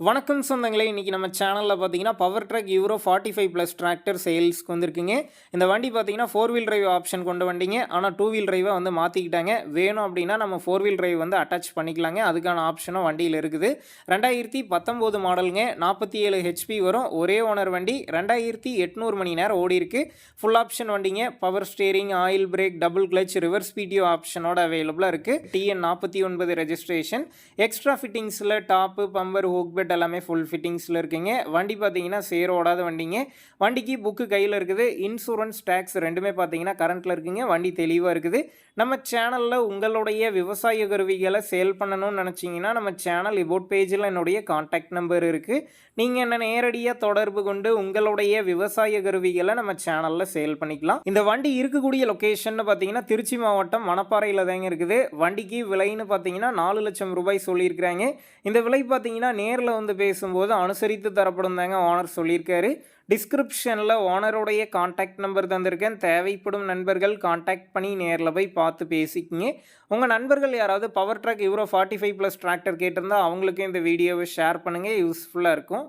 வணக்கம் சொந்தங்களே இன்றைக்கி நம்ம சேனலில் பார்த்தீங்கன்னா Powertrac Euro forty five plus tractor சேல்ஸ்க்கு வந்திருக்குங்க. இந்த வண்டி பார்த்தீங்கன்னா ஃபோர் வீல் டிரைவ் ஆப்ஷன் கொண்ட வண்டிங்க. ஆனால் டூ வீல் டிரைவை வந்து மாற்றிக்கிட்டாங்க வேணும் அப்படின்னா நம்ம ஃபோர் வீல் டிரைவ் வந்து அட்டாச் பண்ணிக்கலாங்க. அதுக்கான ஆப்ஷனும் வண்டியில் இருக்குது. ரெண்டாயிரத்தி பத்தொம்போது மாடலுங்க நாற்பத்தி ஏழு ஹெச்பி வரும். ஒரே ஓனர் வண்டி. ரெண்டாயிரத்தி எட்நூறு மணி நேரம் ஓடி இருக்குது ஃபுல் ஆப்ஷன் வண்டிங்க. Power steering oil brake double clutch reverse PTO ஆப்ஷனோட அவைலபிளாக இருக்குது டிஎன் நாற்பத்தி ஒன்பது ரெஜிஸ்ட்ரேஷன் எக்ஸ்ட்ரா ஃபிட்டிங்ஸில் டாப்பு பம்பர் ஹோக்பெட் பெட் எல்லாமே ஃபுல் ஃபிட்டிங்ஸில் இருக்குங்க. வண்டி பார்த்தீங்கன்னா சேர் ஓடாத வண்டிங்க. வண்டிக்கு புக்கு கையில் இருக்குது. இன்சூரன்ஸ் டேக்ஸ் ரெண்டுமே பார்த்தீங்கன்னா கரண்ட்டில் இருக்குங்க. வண்டி தெளிவாக இருக்குது. நம்ம சேனலில் உங்களுடைய விவசாய கருவிகளை சேல் பண்ணணும்னு நினச்சிங்கன்னா நம்ம சேனல் இபோட் பேஜில் என்னுடைய காண்டாக்ட் நம்பர் இருக்குது நீங்கள் என்ன நேரடியாக தொடர்பு கொண்டு உங்களுடைய விவசாய கருவிகளை நம்ம சேனலில் சேல் பண்ணிக்கலாம். இந்த வண்டி இருக்கக்கூடிய லொக்கேஷன் பார்த்தீங்கன்னா திருச்சி மாவட்டம் மணப்பாறையில் தாங்க இருக்குது. வண்டிக்கு விலைன்னு பார்த்தீங்கன்னா நாலு லட்சம் ரூபாய் சொல்லியிருக்கிறாங்க. இந்த விலை பார்த்தீங்கன்னா நேரில் வந்து பேசும்போது அனுசரித்து தரப்படும் தாங்க ஓனர் சொல்லியிருக்காரு. டிஸ்கிரிப்ஷனில் ஓனருடைய காண்டாக்ட் நம்பர் தந்திருக்கேன். தேவைப்படும் நண்பர்கள் காண்டாக்ட் பண்ணி நேரில் போய் பார்த்து பேசிக்கிங்க. உங்கள் நண்பர்கள் யாராவது Powertrac Euro forty five plus tractor கேட்டிருந்தால் அவங்களுக்கு இந்த வீடியோவை ஷேர் பண்ணுங்கள் யூஸ்ஃபுல்லாக இருக்கும்.